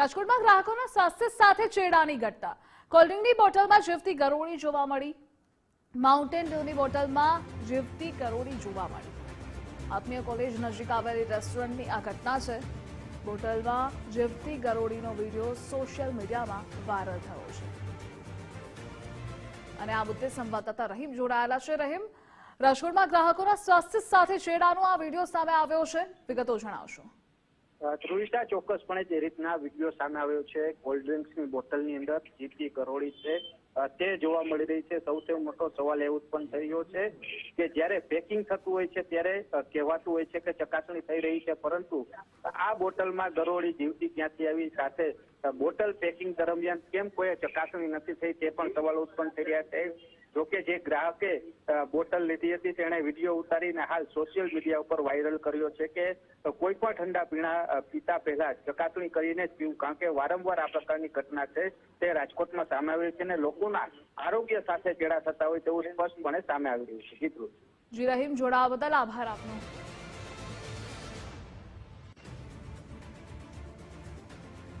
રાજકોટમાં ગ્રાહકોના સ્વાસ્થ્ય સાથે ચેડાની ઘટના કોલ્ડ્રિંકની બોટલમાં જીવતી ગરોળી જોવા મળી. માઉન્ટેન ડ્યુની બોટલમાં જીવતી ગરોળી જોવા મળી. આત્મીય કોલેજ નજીક આવેલી રેસ્ટોરન્ટની આ ઘટના છે. બોટલમાં જીવતી ગરોળીનો વીડિયો સોશિયલ મીડિયામાં વાયરલ થયો છે. અને આ મુદ્દે સંવાદદાતા રહીમ જોડાયેલા છે. રહીમ, રાજકોટમાં ગ્રાહકોના સ્વાસ્થ્ય સાથે ચેડાનો આ વીડિયો સામે આવ્યો છે. વિગતો જણાવશો. ધ્રુવિષ્ઠા ચોક્કસપણે જે રીતના વીડિયો સામે આવ્યો છે. કોલ્ડ ડ્રિંક્સની બોટલની અંદર જીતી કરોડી છે. તે જોવા મળી રહી છે. સૌથી મોટો સવાલ એ ઉત્પન્ન થયો છે કે જ્યારે પેકિંગ થતું હોય છે ત્યારે કહેવાતું હોય છે કે ચકાસણી થઈ રહી છે, પરંતુ આ બોટલમાં ગરોળી જીવતી ક્યાંથી આવી? સાથે બોટલ પેકિંગ દરમિયાન કેમ કોઈ ચકાસણી નથી થઈ તે પણ સવાલ ઉત્પન્ન થઈ રહ્યા છે. જોકે જે ગ્રાહકે બોટલ લીધી હતી, તેણે વીડિયો ઉતારીને હાલ સોશિયલ મીડિયા ઉપર વાયરલ કર્યો છે કે કોઈ પણ ઠંડા પીણા પીતા પહેલા ચકાસણી કરીને જ પીવું. કારણ કે વારંવાર આ પ્રકારની ઘટના છે, તે રાજકોટમાં સામે આવી છે અને લોકોના આરોગ્ય સાથે ચેડા થતા હોય તેવું સ્પષ્ટપણે સામે આવી રહ્યું છે. જીતરું જી, રહીમ જોડાવા બદલ આભાર આપનો.